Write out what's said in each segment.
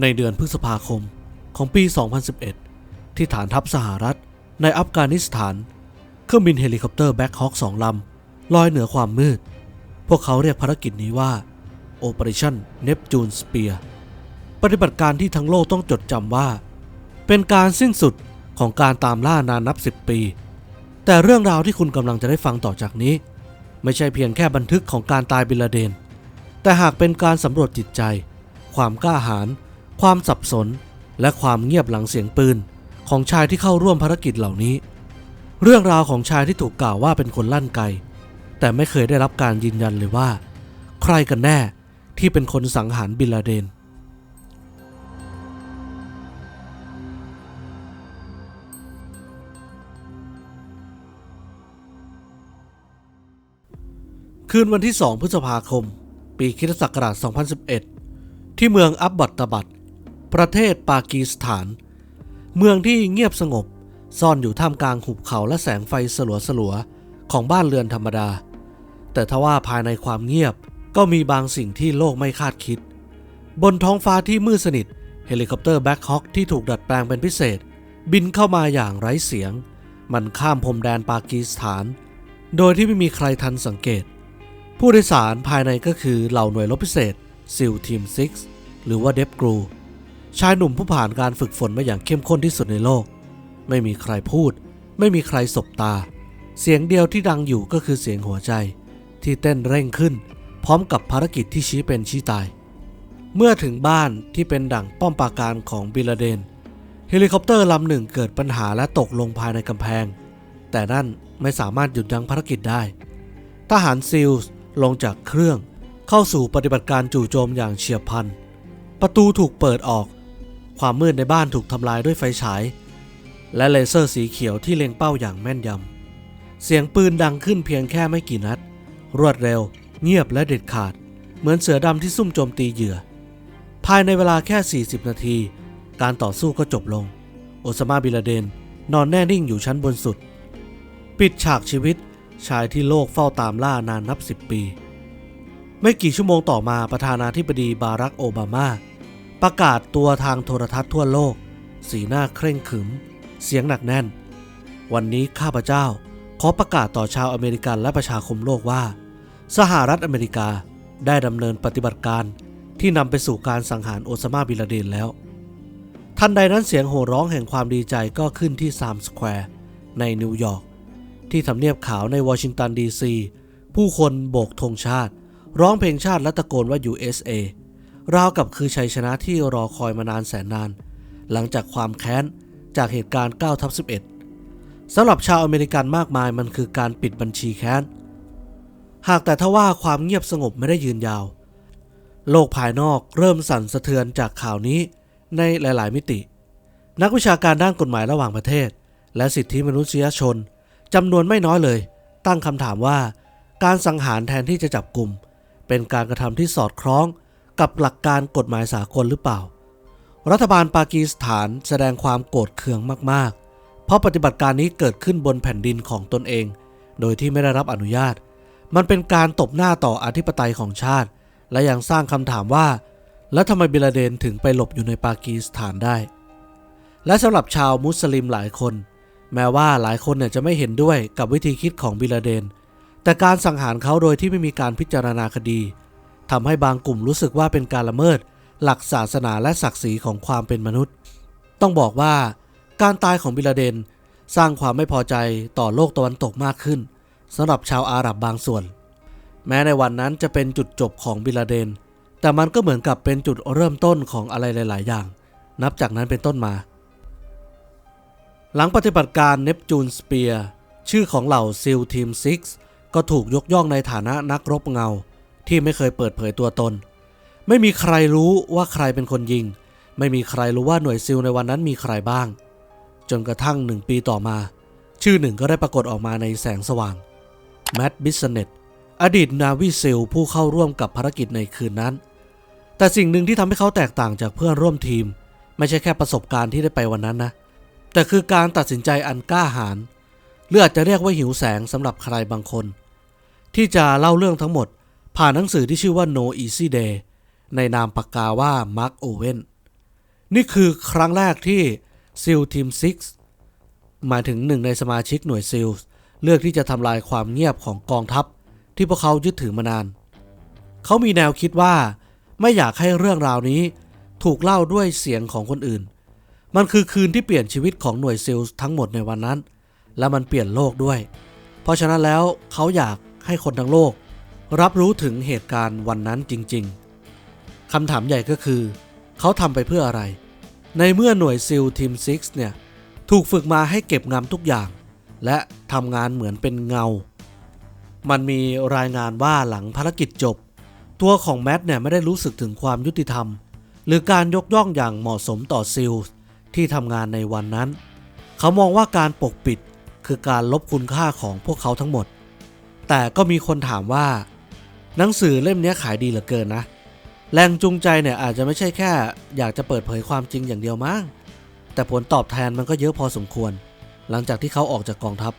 ในเดือนพฤษภาคมของปี 2011 ที่ฐานทัพสหรัฐในอัฟกานิสถาน เครื่องบินเฮลิคอปเตอร์แบ็คฮอคสองลำลอยเหนือความมืด พวกเขาเรียกภารกิจนี้ว่า Operation Neptune Spear ปฏิบัติการที่ทั้งโลกต้องจดจำว่า เป็นการสิ้นสุดของการตามล่านานนับ 10 ปี แต่เรื่องราวที่คุณกำลังจะได้ฟังต่อจากนี้ ไม่ใช่เพียงแค่บันทึกของการตายบิลาเดน แต่หากเป็นการสำรวจจิตใจ ความกล้าหาญ ความสับสน และความเงียบหลังเสียงปืน ของชายที่เข้าร่วมภารกิจเหล่านี้ เรื่องราวของชายที่ถูกกล่าวว่าเป็นคนลั่นไก แต่ไม่เคยได้รับการยืนยันเลยว่า ใครกันแน่ที่เป็นคนสังหารบินลาเดนคืนวันที่ 2 พฤษภาคม ปีคริสตศักราช2011 ที่เมืองอับบัตตบัต ประเทศปากีสถาน เมืองที่เงียบสงบ ซ่อนอยู่ท่ามกลางหุบเขาและแสงไฟสลัวๆของบ้านเรือนธรรมดา แต่ทว่าภายในความเงียบก็มีบางสิ่งที่โลกไม่คาดคิด บนท้องฟ้าที่มืดสนิท เฮลิคอปเตอร์แบ็คฮอคที่ถูกดัดแปลงเป็นพิเศษ บินเข้ามาอย่างไร้เสียง มันข้ามพรมแดนปากีสถาน โดยที่ไม่มีใครทันสังเกต ผู้โดยสารภายในก็คือเหล่าหน่วยรบพิเศษซิลทีม 6 หรือว่าเดฟกรู ชายหนุ่มผู้ผ่านการฝึกฝนมาอย่างเข้มข้นที่สุดในโลก ไม่มีใครพูด ไม่มีใครสบตา เสียงเดียวที่ดังอยู่ก็คือเสียงหัวใจ ที่เต้นเร่งขึ้น พร้อมกับภารกิจที่ชี้เป็นชี้ตาย เมื่อถึงบ้านที่เป็นดั่งป้อมปราการของบิลาเดน เฮลิคอปเตอร์ลำหนึ่งเกิดปัญหาและตกลงภายในกำแพง แต่นั่นไม่สามารถหยุดยั้งภารกิจได้ ทหารซิลส์ลงจากเครื่อง เข้าสู่ปฏิบัติการจู่โจมอย่างเฉียบพลัน ประตูถูกเปิดออก ความมืดในบ้านถูกทำลายด้วยไฟฉาย และเลเซอร์สีเขียวที่เล็งเป้าอย่างแม่นยำ เสียงปืนดังขึ้นเพียงแค่ไม่กี่นัด รวดเร็ว เงียบและเด็ดขาด เหมือนเสือดำที่ซุ่มโจมตีเหยื่อ ภายในเวลาแค่ 40 นาที การต่อสู้ก็จบลง โอซามาบิลาเดน นอนแน่นิ่งอยู่ชั้นบนสุด ปิดฉากชีวิตชายที่โลกเฝ้าตามล่านานนับ10ปี ไม่กี่ชั่วโมงต่อมาประธานาธิบดีบารักโอบามา ประกาศตัวทางโทรทัศน์ทั่วโลก สีหน้าเคร่งขรึม เสียงหนักแน่น วันนี้ข้าพเจ้าขอประกาศต่อชาวอเมริกันและประชาคมโลกว่า สหรัฐอเมริกาได้ดำเนินปฏิบัติการที่นำไปสู่การสังหารโอซามาบิลาเดนแล้ว ทันใดนั้นเสียงโห่ร้องแห่งความดีใจก็ขึ้นที่ซามสแควร์ในนิวยอร์กที่ทำเนียบขาวในวอชิงตันดีซีผู้คนโบกธงชาติ ร้องเพลงชาติและตะโกนว่า USA ราวกับคือชัยชนะที่รอคอยมานานแสนนาน หลังจากความแค้นจากเหตุการณ์9ทับ11สำหรับชาวอเมริกันมากมายมันคือการปิดบัญชีแค้น หากแต่ทว่าความเงียบสงบไม่ได้ยืนยาว โลกภายนอกเริ่มสั่นสะเทือนจากข่าวนี้ในหลาย ๆ มิติ นักวิชาการด้านกฎหมายระหว่างประเทศ และสิทธิมนุษยชนจำนวนไม่น้อยเลย ตั้งคำถามว่า การสังหารแทนที่จะจับกลุ่มเป็นการกระทำที่สอดคล้อง กับหลักการกฎหมายสากลหรือเปล่า รัฐบาลปากีสถานแสดงความโกรธเคืองมากๆ เพราะปฏิบัติการนี้เกิดขึ้นบนแผ่นดินของตนเอง โดยที่ไม่ได้รับอนุญาต มันเป็นการตบหน้าต่ออธิปไตยของชาติ และยังสร้างคำถามว่า แล้วทำไมบิลาเดนถึงไปหลบอยู่ในปากีสถานได้ และสำหรับชาวมุสลิมหลายคน แม้ว่าหลายคนเนี่ยจะไม่เห็นด้วยกับวิธีคิดของบิลาเดน แต่การสังหารเขาโดยที่ไม่มีการพิจารณาคดี ทำให้บางกลุ่มรู้สึกว่าเป็นการละเมิด หลักศาสนาและศักดิ์ศรีของความเป็นมนุษย์ ต้องบอกว่า การตายของบิลาเดน สร้างความไม่พอใจต่อโลกตะวันตกมากขึ้นสำหรับชาวอาหรับบางส่วน แม้ในวันนั้นจะเป็นจุดจบของบิลาเดน แต่มันก็เหมือนกับเป็นจุดเริ่มต้นของอะไรหลาย ๆ อย่าง นับจากนั้นเป็นต้นมา หลังปฏิบัติการเนปจูนสเปียร์ชื่อของเหล่าซิลทีม 6 ก็ถูกยกย่องในฐานะนักรบเงา ที่ไม่เคยเปิดเผยตัวตน ไม่มีใครรู้ว่าใครเป็นคนยิง ไม่มีใครรู้ว่าหน่วยซิลในวันนั้นมีใครบ้าง จนกระทั่งหนึ่งปีต่อมา ชื่อหนึ่งก็ได้ปรากฏออกมาในแสงสว่างแมดบิสเนตอดีตนาวิซิลผู้เข้าร่วมกับภารกิจในคืนนั้น แต่สิ่งหนึ่งที่ทำให้เขาแตกต่างจากเพื่อนร่วมทีม ไม่ใช่แค่ประสบการณ์ที่ได้ไปวันนั้นนะ แต่คือการตัดสินใจอันกล้าหาญหรืออาจจะเรียกว่าหิวแสงสำหรับใครบางคน ที่จะเล่าเรื่องทั้งหมด ผ่านหนังสือที่ชื่อว่า No Easy Day ในนามปากกาว่ามาร์ o โอเวนนี่คือครั้งแรกที่ซิลทีม6หมายถึงหนึ่งในสมาชิกหน่วยซิลเลือกที่จะทำลายความเงียบของกองทัพ ที่พวกเขายึดถือมานาน เขามีแนวคิดว่า ไม่อยากให้เรื่องราวนี้ ถูกเล่าด้วยเสียงของคนอื่น มันคือคืนที่เปลี่ยนชีวิตของหน่วยซิลทั้งหมดในวันนั้น และมันเปลี่ยนโลกด้วย เพราะฉะนั้นแล้วเขาอยากให้คนทั้งโลก รับรู้ถึงเหตุการณ์วันนั้นจริง ๆคำถามใหญ่ก็คือ เขาทำไปเพื่ออะไร ในเมื่อหน่วยซิลทีม6เนี่ย ถูกฝึกมาให้เก็บงำทุกอย่าง และทำงานเหมือนเป็นเงา มันมีรายงานว่าหลังภารกิจจบ ตัวของแมทเนี่ยไม่ได้รู้สึกถึงความยุติธรรม หรือการยกย่องอย่างเหมาะสมต่อซิลที่ทำงานในวันนั้น เขามองว่าการปกปิดคือการลบคุณค่าของพวกเขาทั้งหมด แต่ก็มีคนถามว่า หนังสือเล่มนี้ขายดีเหลือเกินนะ แรงจูงใจเนี่ยอาจจะไม่ใช่แค่ อยากจะเปิดเผยความจริงอย่างเดียวมั้งแต่ผลตอบแทนมันก็เยอะพอสมควร หลังจากที่เขาออกจากกองทัพ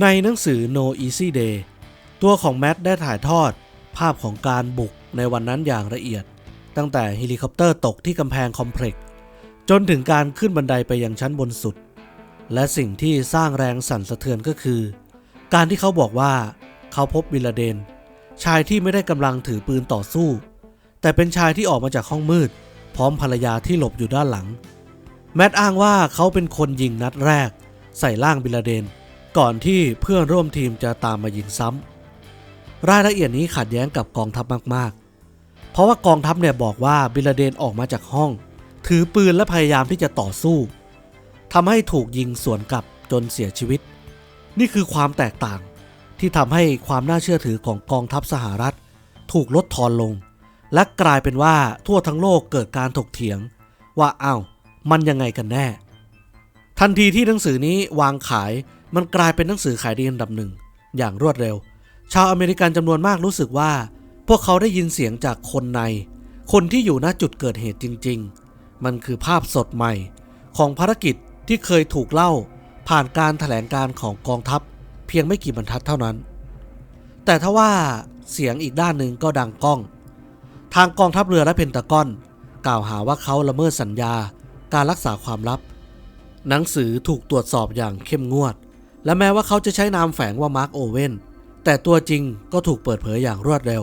ในหนังสือ No Easy Day ตัวของแมทได้ถ่ายทอด ภาพของการบุกในวันนั้นอย่างละเอียด ตั้งแต่เฮลิคอปเตอร์ตกที่กำแพงคอมเพล็กซ์จนถึงการขึ้นบันไดไปยังชั้นบนสุด และสิ่งที่สร้างแรงสั่นสะเทือนก็คือ การที่เขาบอกว่าเขาพบบิลาเดน ชายที่ไม่ได้กำลังถือปืนต่อสู้ แต่เป็นชายที่ออกมาจากห้องมืด พร้อมภรรยาที่หลบอยู่ด้านหลัง แมทอ้างว่าเขาเป็นคนยิงนัดแรก ใส่ร่างบิลาเดน ก่อนที่เพื่อนร่วมทีมจะตามมายิงซ้ำรายละเอียดนี้ขัดแย้งกับกองทัพมากๆ เพราะว่ากองทัพเนี่ยบอกว่าบิลลาเดนออกมาจากห้อง ถือปืนและพยายามที่จะต่อสู้ทำให้ถูกยิงสวนกลับจนเสียชีวิต นี่คือความแตกต่าง ที่ทำให้ความน่าเชื่อถือของกองทัพสหรัฐ ถูกลดทอนลง และกลายเป็นว่าทั่วทั้งโลกเกิดการถกเถียง ว่าอ้าวมันยังไงกันแน่ ทันทีที่หนังสือนี้วางขายมันกลายเป็นหนังสือขายดีอันดับหนึ่งอย่างรวดเร็ว ชาวอเมริกันจำนวนมากรู้สึกว่า พวกเขาได้ยินเสียงจากคนใน คนที่อยู่ณจุดเกิดเหตุจริง ๆ มันคือภาพสดใหม่ ของภารกิจที่เคยถูกเล่าผ่านการถแถลงการของกองทัพ พียงไม่กี่บรรทัดเท่านั้น แต่ถ้าว่าเสียงอีกด้านหนึ่งก็ดังก้อง ทางกองทัพเรือและเพนตากอน กล่าวหาว่าเขาละเมิดสัญญาการรักษาความลับ หนังสือถูกตรวจสอบอย่างเข้มงวด และแม้ว่าเขาจะใช้นามแฝงว่ามาร์คโอเว่นแต่ตัวจริงก็ถูกเปิดเผยอย่างรวดเร็ว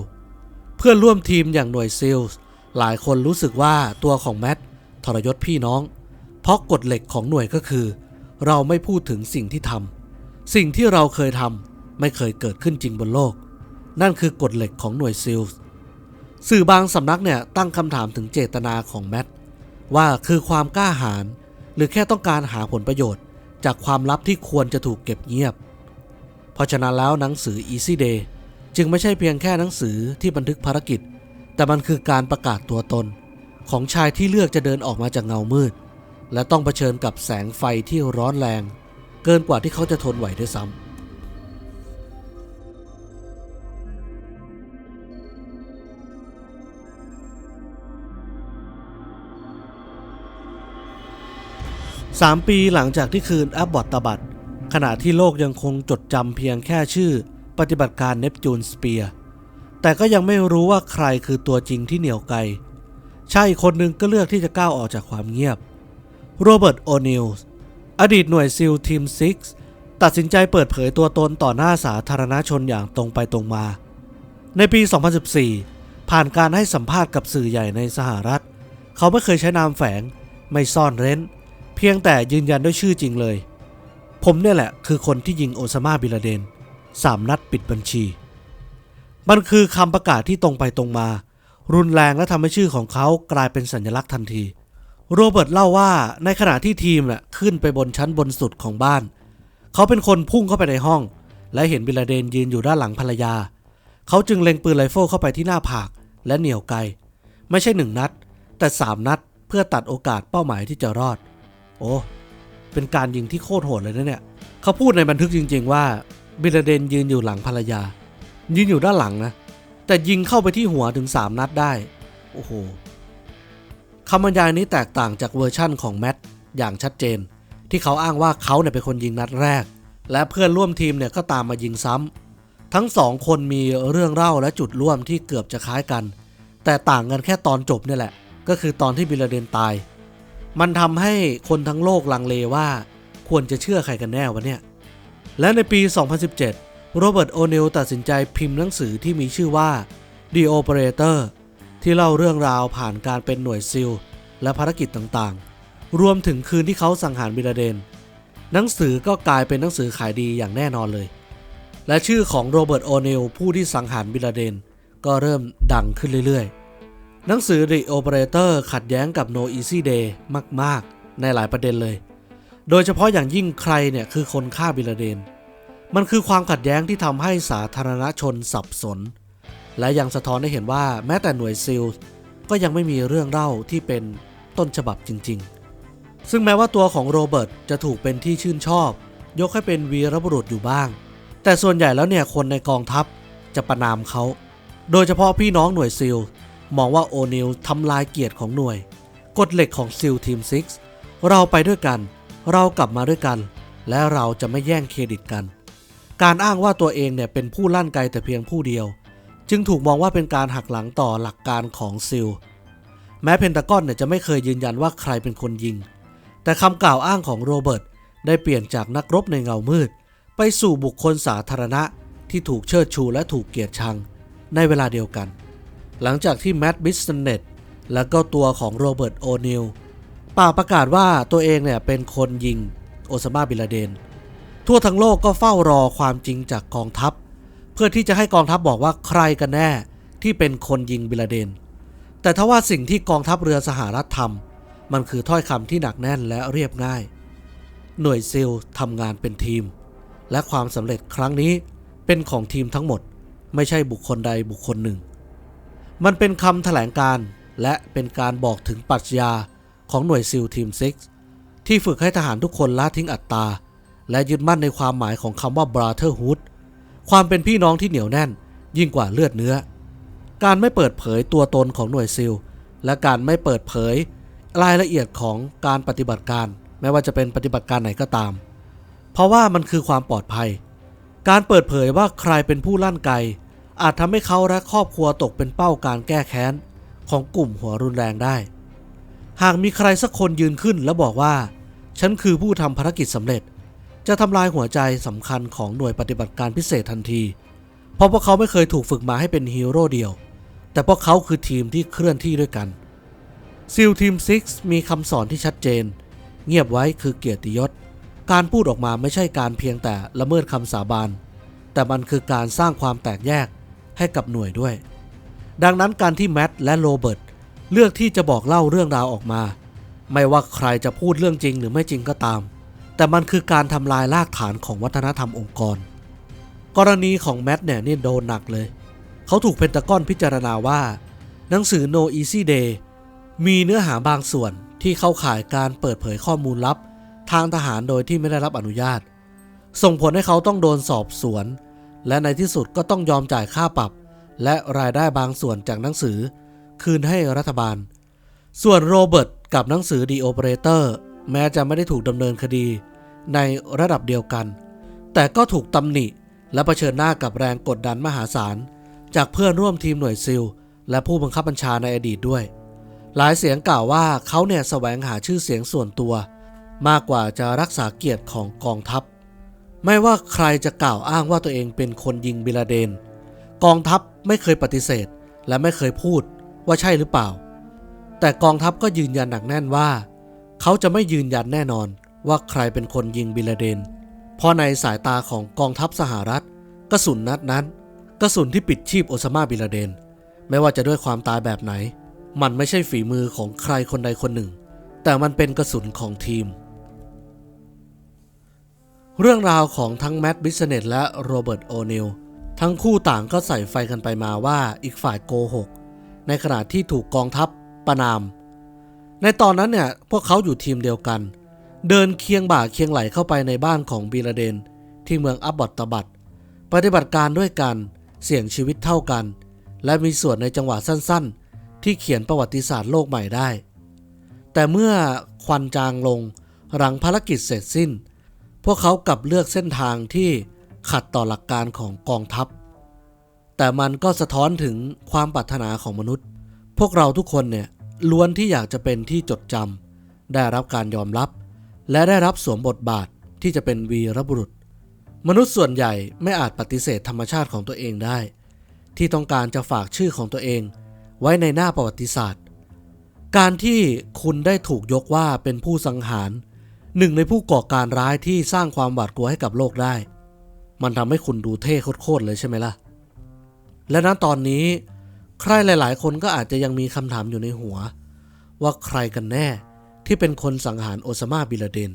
เพื่อนร่วมทีมอย่างหน่วยซิลส์หลายคนรู้สึกว่าตัวของแมททรยศพี่น้อง เพราะกฎเหล็กของหน่วยก็คือ เราไม่พูดถึงสิ่งที่ทำ สิ่งที่เราเคยทำไม่เคยเกิดขึ้นจริงบนโลก นั่นคือกฎเหล็กของหน่วยซิลส์สื่อบางสำนักเนี่ยตั้งคำถามถึงเจตนาของแมทว่าคือความกล้าหาญหรือแค่ต้องการหาผลประโยชน์ จากความลับที่ควรจะถูกเก็บเงียบ เพราะฉะนั้นแล้วหนังสือ Easy Day จึงไม่ใช่เพียงแค่หนังสือที่บันทึกภารกิจ แต่มันคือการประกาศตัวตน ของชายที่เลือกจะเดินออกมาจากเงามืด และต้องเผชิญกับแสงไฟที่ร้อนแรง กินกว่าที่เขาจะทนไหวด้วยซ้ำสามปีหลังจากที่คืนอับบอตตบัตขณะที่โลกยังคงจดจำเพียงแค่ชื่อ ปฏิบัติการเนปจูนสเปียร์แต่ก็ยังไม่รู้ว่าใครคือตัวจริงที่เหนียวไกลชายอีกคนหนึ่งก็เลือกที่จะก้าวออกจากความเงียบ โรเบิร์ตโอนิลส์ อดีตหน่วยซิลทีม 6 ตัดสินใจเปิดเผยตัวตนต่อหน้าสาธารณชนอย่างตรงไปตรงมา ในปี 2014 ผ่านการให้สัมภาษณ์กับสื่อใหญ่ในสหรัฐ เขาไม่เคยใช้นามแฝง ไม่ซ่อนเร้น เพียงแต่ยืนยันด้วยชื่อจริงเลย ผมเนี่ยแหละคือคนที่ยิงโอซามาบิลาเดนสามนัดปิดบัญชี มันคือคำประกาศที่ตรงไปตรงมา รุนแรงและทำให้ชื่อของเขากลายเป็นสัญลักษณ์ทันที โรเบิร์ตเล่าว่าในขณะที่ทีมน่ะขึ้นไปบนชั้นบนสุดของบ้าน เขาเป็นคนพุ่งเข้าไปในห้อง และเห็นบิลาเดนยืนอยู่ด้านหลังภรรยา เขาจึงเล็งปืนไรเฟิลเข้าไปที่หน้าผากและเหนี่ยวไก ไม่ใช่หนึ่งนัด แต่สามนัดเพื่อตัดโอกาสเป้าหมายที่จะรอด โอ้เป็นการยิงที่โคตรโหดเลยนะเนี่ย เขาพูดในบันทึกจริง ๆ ว่าบิลลาเดนยืนอยู่หลังภรรยา ยืนอยู่ด้านหลังนะ แต่ยิงเข้าไปที่หัวถึง3นัดได้ โอ้โห คำบรรยายนี้แตกต่างจากเวอร์ชั่นของแมทอย่างชัดเจน ที่เขาอ้างว่าเขาเนี่ยเป็นคนยิงนัดแรก และเพื่อนร่วมทีมเนี่ยก็ตามมายิงซ้ำทั้งสองคนมีเรื่องเล่าและจุดร่วมที่เกือบจะคล้ายกัน แต่ต่างกันแค่ตอนจบเนี่ยแหละ ก็คือตอนที่บิลเดนตาย มันทำให้คนทั้งโลกลังเลว่า ควรจะเชื่อใครกันแน่วะเนี่ยและในปี 2017 โรเบิร์ตโอนิลตัดสินใจพิมพ์หนังสือที่มีชื่อว่า The Operator ที่เล่าเรื่องราวผ่านการเป็นหน่วยซิล และภารกิจต่างๆ รวมถึงคืนที่เขาสังหารบิลาเดน หนังสือก็กลายเป็นหนังสือขายดีอย่างแน่นอนเลย และชื่อของโรเบิร์ตโอเนลผู้ที่สังหารบิลาเดน ก็เริ่มดังขึ้นเรื่อยๆ หนังสือ The Operator ขัดแย้งกับ No Easy Day มากๆ ในหลายประเด็นเลย โดยเฉพาะอย่างยิ่งใครเนี่ยคือคนฆ่าบิลลาเดน มันคือความขัดแย้งที่ทำให้สาธารณชนสับสน และยังสะท้อนให้เห็นว่าแม้แต่หน่วยซิลก็ยังไม่มีเรื่องเล่าที่เป็นต้นฉบับจริง ๆ ซึ่งแม้ว่าตัวของโรเบิร์ตจะถูกเป็นที่ชื่นชอบ ยกให้เป็นวีรบุรุษอยู่บ้าง แต่ส่วนใหญ่แล้วเนี่ยคนในกองทัพจะประนามเขา โดยเฉพาะพี่น้องหน่วยซิลมองว่าโอนิลทำลายเกียรติของหน่วย กฎเหล็กของซิลทีม6เราไปด้วยกัน เรากลับมาด้วยกัน และเราจะไม่แย่งเครดิตกัน การอ้างว่าตัวเองเนี่ยเป็นผู้ลั่นไกแต่เพียงผู้เดียว จึงถูกมองว่าเป็นการหักหลังต่อหลักการของซิล แม้เพนตากอนเนี่ยจะไม่เคยยืนยันว่าใครเป็นคนยิง แต่คำกล่าวอ้างของโรเบิร์ตได้เปลี่ยนจากนักรบในเงามืด ไปสู่บุคคลสาธารณะที่ถูกเชิดชูและถูกเกลียดชังในเวลาเดียวกัน หลังจากที่แมตต์บิสเนตและก็ตัวของโรเบิร์ตโอนิลป่าประกาศว่าตัวเองเนี่ยเป็นคนยิงโอซามาบิลาเดน ทั่วทั้งโลกก็เฝ้ารอความจริงจากกองทัพ พื่อที่จะให้กองทัพบอกว่าใครกันแน่ที่เป็นคนยิงบิลาเดน แต่ถ้าว่าสิ่งที่กองทัพเรือสหรัฐทำมันคือถ้อยคำที่หนักแน่นและเรียบง่าย หน่วยซิลทำงานเป็นทีม และความสำเร็จครั้งนี้เป็นของทีมทั้งหมด ไม่ใช่บุคคลใดบุคคลหนึ่ง มันเป็นคำแถลงการและเป็นการบอกถึงปรัชญาของหน่วยซิลทีม 6 ที่ฝึกให้ทหารทุกคนละทิ้งอัตตา และยึดมั่นในความหมายของคำว่า brotherhood ความเป็นพี่น้องที่เหนียวแน่น ยิ่งกว่าเลือดเนื้อ การไม่เปิดเผยตัวตนของหน่วยซิล และการไม่เปิดเผย รายละเอียดของการปฏิบัติการ ไม่ว่าจะเป็นปฏิบัติการไหนก็ตาม เพราะว่ามันคือความปลอดภัย การเปิดเผยว่าใครเป็นผู้ลั่นไกอาจทำให้เขาและครอบครัวตกเป็นเป้าการแก้แค้น ของกลุ่มหัวรุนแรงได้ หากมีใครสักคนยืนขึ้นแล้วบอกว่า ฉันคือผู้ทำภารกิจสำเร็จ จะทำลายหัวใจสำคัญของหน่วยปฏิบัติการพิเศษทันที เพราะพวกเขาไม่เคยถูกฝึกมาให้เป็นฮีโร่เดียว แต่พวกเขาคือทีมที่เคลื่อนที่ด้วยกันซิลทีม6มีคำสอนที่ชัดเจน เงียบไว้คือเกียรติยศ การพูดออกมาไม่ใช่การเพียงแต่ละเมิดคำสาบานแต่มันคือการสร้างความแตกแยกให้กับหน่วยด้วย ดังนั้นการที่แมตต์และโรเบิร์ตเลือกที่จะบอกเล่าเรื่องราวออกมา ไม่ว่าใครจะพูดเรื่องจริงหรือไม่จริงก็ตาม แต่มันคือการทำลายรากฐานของวัฒนธรรมองค์กร กรณีของแมตต์เนี่ยนี่โดนหนักเลย เขาถูกเพนตากอนพิจารณาว่า หนังสือ No Easy Day มีเนื้อหาบางส่วนที่เข้าข่ายการเปิดเผยข้อมูลลับ ทางทหารโดยที่ไม่ได้รับอนุญาต ส่งผลให้เขาต้องโดนสอบสวน และในที่สุดก็ต้องยอมจ่ายค่าปรับ และรายได้บางส่วนจากหนังสือ คืนให้รัฐบาล ส่วนโรเบิร์ตกับหนังสือ The Operator แม้จะไม่ได้ถูกดำเนินคดี ในระดับเดียวกัน แต่ก็ถูกตำหนิและะเผชิญหน้ากับแรงกดดันมหาศาล จากเพื่อนร่วมทีมหน่วยซิล และผู้บังคับบัญชาในอดีตด้วย หลายเสียงกล่าวว่าเขาเนี่ยแสวงหาชื่อเสียงส่วนตัว มากกว่าจะรักษาเกียรติของกองทัพ ไม่ว่าใครจะกล่าวอ้างว่าตัวเองเป็นคนยิงบิลาเดน กองทัพไม่เคยปฏิเสธ และไม่เคยพูดว่าใช่หรือเปล่า แต่กองทัพก็ยืนยันหนักแน่นว่า เขาจะไม่ยืนยันแน่นอน ว่าใครเป็นคนยิงบิลเดน เพราะในสายตาของกองทัพสหรัฐ กระสุนนัดนั้น กระสุนที่ปิดชีพโอซามาบิลเดน ไม่ว่าจะด้วยความตายแบบไหน มันไม่ใช่ฝีมือของใครคนใดคนหนึ่ง แต่มันเป็นกระสุนของทีม เรื่องราวของทั้งแมตต์บิสเนตและโรเบิร์ตโอนิลทั้งคู่ต่างก็ใส่ไฟกันไปมาว่าอีกฝ่ายโกหก ในขณะที่ถูกกองทัพประนาม ในตอนนั้นเนี่ยพวกเขาอยู่ทีมเดียวกัน เดินเคียงบ่าเคียงไหลเข้าไปในบ้านของบิลาเดน ที่เมืองอับบอตตบัตปฏิบัติการด้วยกัน เสี่ยงชีวิตเท่ากัน และมีส่วนในจังหวะสั้นๆ ที่เขียนประวัติศาสตร์โลกใหม่ได้ แต่เมื่อควันจางลงหลังภารกิจเสร็จสิ้น พวกเขากลับเลือกเส้นทางที่ขัดต่อหลักการของกองทัพ แต่มันก็สะท้อนถึงความปรารถนาของมนุษย์ พวกเราทุกคนเนี่ยล้วนที่อยากจะเป็นที่จดจำได้รับการยอมรับ และได้รับสวมบทบาทที่จะเป็นวีรบุรุษ มนุษย์ส่วนใหญ่ไม่อาจปฏิเสธธรรมชาติของตัวเองได้ ที่ต้องการจะฝากชื่อของตัวเอง ไว้ในหน้าประวัติศาสตร์ การที่คุณได้ถูกยกว่าเป็นผู้สังหาร หนึ่งในผู้ก่อการร้ายที่สร้างความหวาดกลัวให้กับโลกได้ มันทำให้คุณดูเท่โคตรเลยใช่ไหมล่ะ และณตอนนี้ ใครหลาย ๆ คนก็อาจจะยังมีคำถามอยู่ในหัว ว่าใครกันแน่ ที่เป็นคนสังหารโอซามาบิลาเดน